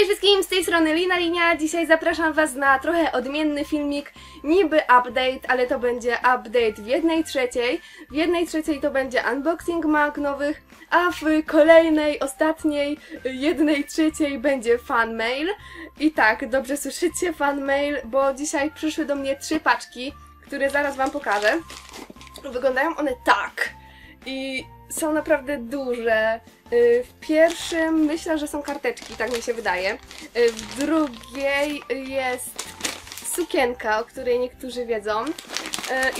Cześć wszystkim, z tej strony Lina Linia. Dzisiaj zapraszam Was na trochę odmienny filmik, niby update, ale to będzie update w jednej trzeciej. W jednej trzeciej to będzie unboxing mag nowych, a w kolejnej, ostatniej, jednej trzeciej będzie fan mail. I tak, dobrze słyszycie fan mail, bo dzisiaj przyszły do mnie trzy paczki, które zaraz Wam pokażę. Wyglądają one tak. I są naprawdę duże. Y, W pierwszym myślę, że są karteczki, tak mi się wydaje. Y, W drugiej jest sukienka, o której niektórzy wiedzą. Y,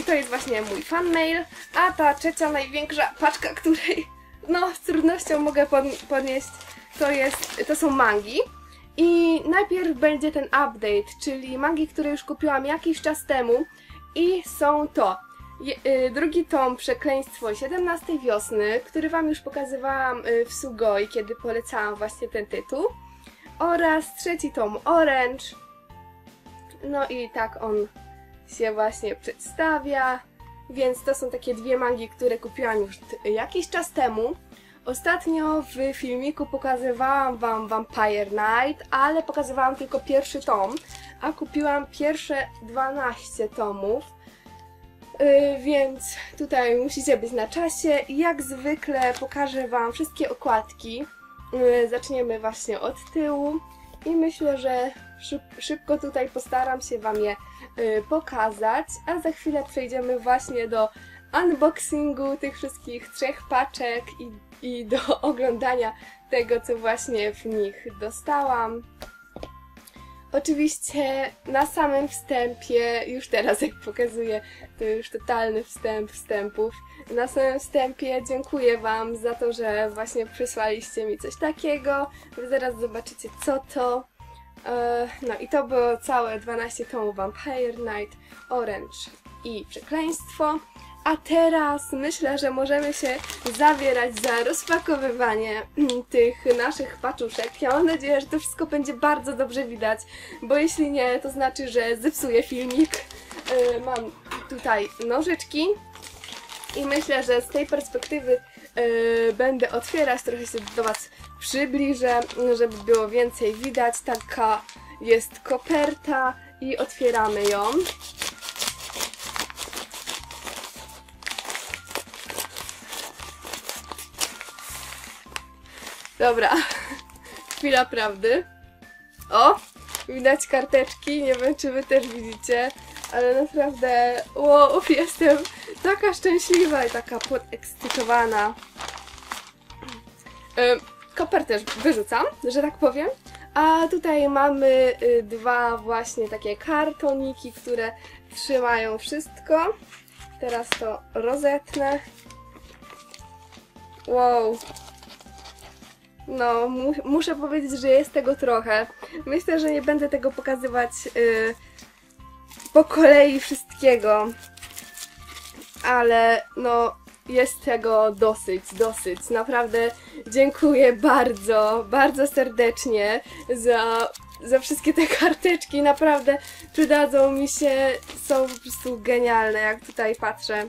I to jest właśnie mój fan mail. A ta trzecia, największa paczka, której no z trudnością mogę pod- podnieść, to, jest, to są mangi. I najpierw będzie ten update, czyli mangi, które już kupiłam jakiś czas temu. I są to drugi tom Przekleństwo 17 wiosny, który Wam już pokazywałam y, w Sugoi, kiedy polecałam właśnie ten tytuł. Oraz trzeci tom Orange. No i tak on się właśnie przedstawia. Więc to są takie dwie mangi, które kupiłam już jakiś czas temu. Ostatnio w filmiku pokazywałam Wam Vampire Night, ale pokazywałam tylko pierwszy tom, a kupiłam pierwsze 12 tomów. Yy, więc tutaj musicie być na czasie. Jak zwykle pokażę Wam wszystkie okładki. Yy, zaczniemy właśnie od tyłu. I myślę, że szyb, szybko tutaj postaram się Wam je yy, pokazać. A za chwilę przejdziemy właśnie do unboxingu tych wszystkich trzech paczek i, i do oglądania tego, co właśnie w nich dostałam. Oczywiście na samym wstępie, już teraz jak pokazuję, to już totalny wstęp wstępów. Na samym wstępie dziękuję Wam za to, że właśnie przysłaliście mi coś takiego. Wy zaraz zobaczycie co to. No i to było całe 12 tomów Vampire Night, Orange i Przekleństwo. A teraz myślę, że możemy się zabierać za rozpakowywanie tych naszych paczuszek. Ja mam nadzieję, że to wszystko będzie bardzo dobrze widać, bo jeśli nie, to znaczy, że zepsuję filmik. Yy, Mam tutaj nożyczki i myślę, że z tej perspektywy yy, będę otwierać, trochę się do Was przybliżę, żeby było więcej widać. Taka jest koperta i otwieramy ją. Dobra, chwila prawdy. O, widać karteczki, nie wiem czy wy też widzicie, ale naprawdę, wow, jestem taka szczęśliwa i taka podekscytowana. Koper też wyrzucam, że tak powiem. A tutaj mamy y, dwa właśnie takie kartoniki, które trzymają wszystko. Teraz to rozetnę. Wow, no, mu muszę powiedzieć, że jest tego trochę. Myślę, że nie będę tego pokazywać y, po kolei wszystkiego, ale no, jest tego dosyć, dosyć. Naprawdę dziękuję bardzo, bardzo serdecznie za, za wszystkie te karteczki. Naprawdę przydadzą mi się, są po prostu genialne, jak tutaj patrzę.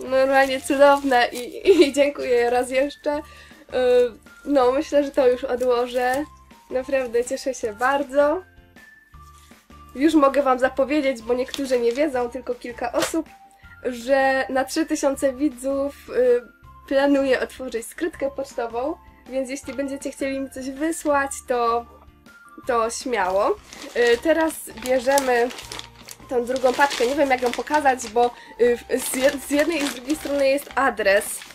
Normalnie cudowne i, i dziękuję raz jeszcze. Y, no, myślę, że to już odłożę. Naprawdę cieszę się bardzo. Już mogę Wam zapowiedzieć, bo niektórzy nie wiedzą, tylko kilka osób, że na 3000 widzów y, planuję otworzyć skrytkę pocztową, więc jeśli będziecie chcieli mi coś wysłać, to, to śmiało. Y, teraz bierzemy tą drugą paczkę. Nie wiem, jak ją pokazać, bo z jednej i z drugiej strony jest adres.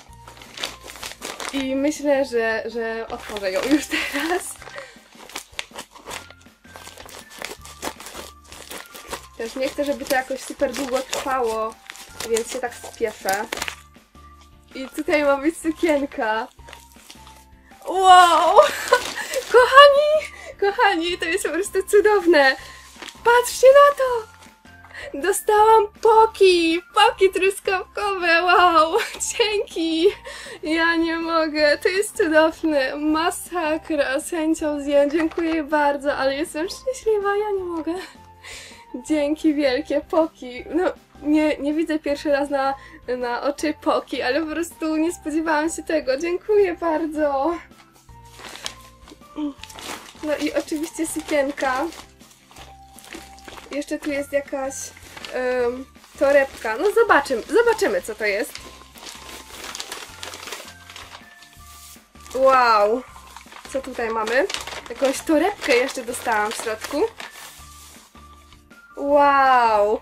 I myślę, że, że otworzę ją już teraz. Też nie chcę, żeby to jakoś super długo trwało, więc się tak spieszę. I tutaj ma być sukienka. Wow! Kochani! Kochani, to jest po prostu cudowne! Patrzcie na to! Dostałam poki! Poki truskawkowe! Wow! Dzięki! Ja nie mogę, to jest cudowne! Masakra! Z chęcią zjem, dziękuję bardzo, ale jestem szczęśliwa, ja nie mogę. Dzięki wielkie, poki! No, nie, nie widzę pierwszy raz na, na oczy poki, ale po prostu nie spodziewałam się tego. Dziękuję bardzo! No i oczywiście sukienka. Jeszcze tu jest jakaś em, torebka. No zobaczymy, zobaczymy co to jest. Wow! Co tutaj mamy? Jakąś torebkę jeszcze dostałam w środku. Wow!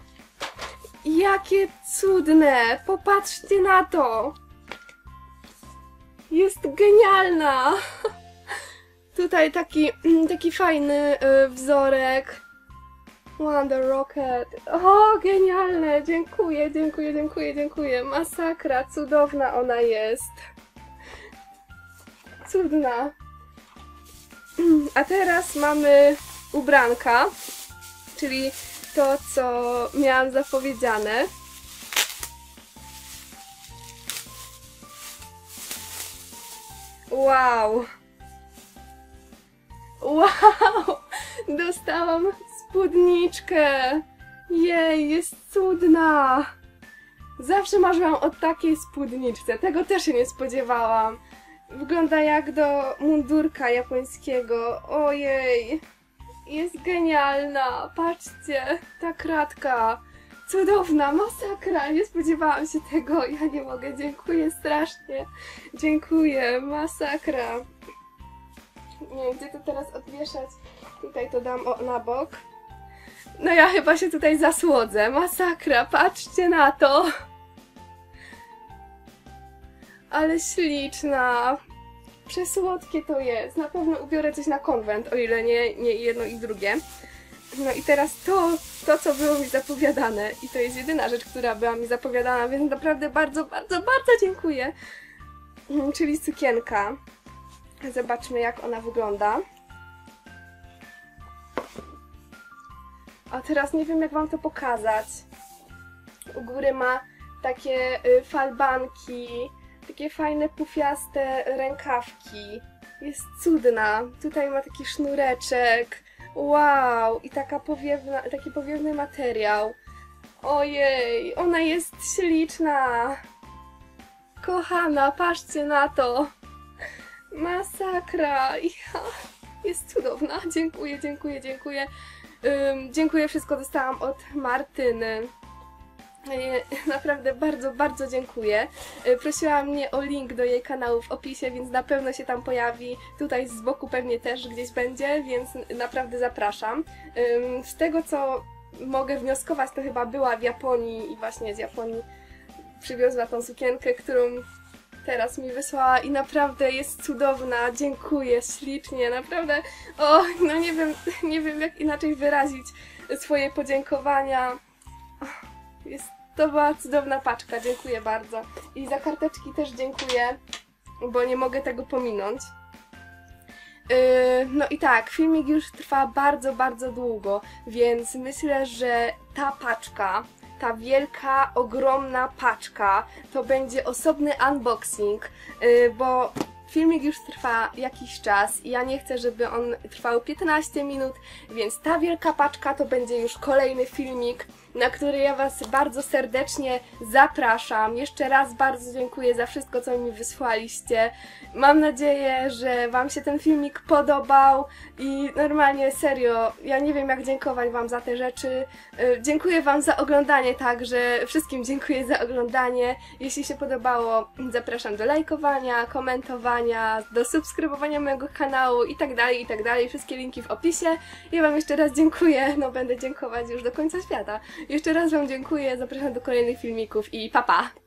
Jakie cudne! Popatrzcie na to! Jest genialna! Tutaj taki, taki fajny y, wzorek. Wonder Rocket. O, genialne! Dziękuję, dziękuję, dziękuję, dziękuję. Masakra, cudowna ona jest. Cudna. A teraz mamy ubranka, czyli to, co miałam zapowiedziane. Wow! Wow! Dostałam spódniczkę! Jej, jest cudna! Zawsze marzyłam o takiej spódniczce. Tego też się nie spodziewałam. Wygląda jak do mundurka japońskiego. Ojej! Jest genialna! Patrzcie! Ta kratka! Cudowna! Masakra! Nie spodziewałam się tego. Ja nie mogę. Dziękuję strasznie. Dziękuję. Masakra. Nie wiem, gdzie to teraz odwieszać. Tutaj to dam o, na bok. No ja chyba się tutaj zasłodzę. Masakra, patrzcie na to. Ale śliczna. Przesłodkie to jest. Na pewno ubiorę coś na konwent, o ile nie, nie jedno i drugie. No i teraz to, to, co było mi zapowiadane. I to jest jedyna rzecz, która była mi zapowiadana, więc naprawdę bardzo, bardzo, bardzo dziękuję. Mm, Czyli sukienka. Zobaczmy, jak ona wygląda. A teraz nie wiem, jak Wam to pokazać. U góry ma takie y, falbanki, takie fajne, pufiaste rękawki. Jest cudna. Tutaj ma taki sznureczek. Wow! I taka powiewna, taki powiewny materiał. Ojej, ona jest śliczna. Kochana, patrzcie na to. Masakra! Jest cudowna. Dziękuję, dziękuję, dziękuję. Dziękuję, wszystko dostałam od Martyny. E, Naprawdę bardzo, bardzo dziękuję. E, Prosiła mnie o link do jej kanału w opisie, więc na pewno się tam pojawi. Tutaj z boku pewnie też gdzieś będzie, więc naprawdę zapraszam. Z tego co mogę wnioskować, to chyba była w Japonii i właśnie z Japonii przywiozła tą sukienkę, którą teraz mi wysłała i naprawdę jest cudowna. Dziękuję ślicznie, naprawdę. O, no nie wiem, nie wiem jak inaczej wyrazić swoje podziękowania. Jest, to była cudowna paczka, dziękuję bardzo. I za karteczki też dziękuję, bo nie mogę tego pominąć. Yy, no i tak, filmik już trwa bardzo, bardzo długo, więc myślę, że ta paczka, ta wielka, ogromna paczka, to będzie osobny unboxing, yy, bo filmik już trwa jakiś czas i ja nie chcę, żeby on trwał 15 minut, więc ta wielka paczka to będzie już kolejny filmik, na który ja Was bardzo serdecznie zapraszam. Jeszcze raz bardzo dziękuję za wszystko, co mi wysłaliście. Mam nadzieję, że Wam się ten filmik podobał i normalnie serio, ja nie wiem jak dziękować Wam za te rzeczy. Y, Dziękuję Wam za oglądanie także, wszystkim dziękuję za oglądanie. Jeśli się podobało, zapraszam do lajkowania, komentowania, do subskrybowania mojego kanału i tak dalej, i tak dalej. Wszystkie linki w opisie. Ja Wam jeszcze raz dziękuję, no będę dziękować już do końca świata. Jeszcze raz Wam dziękuję, zapraszam do kolejnych filmików i papa! Pa.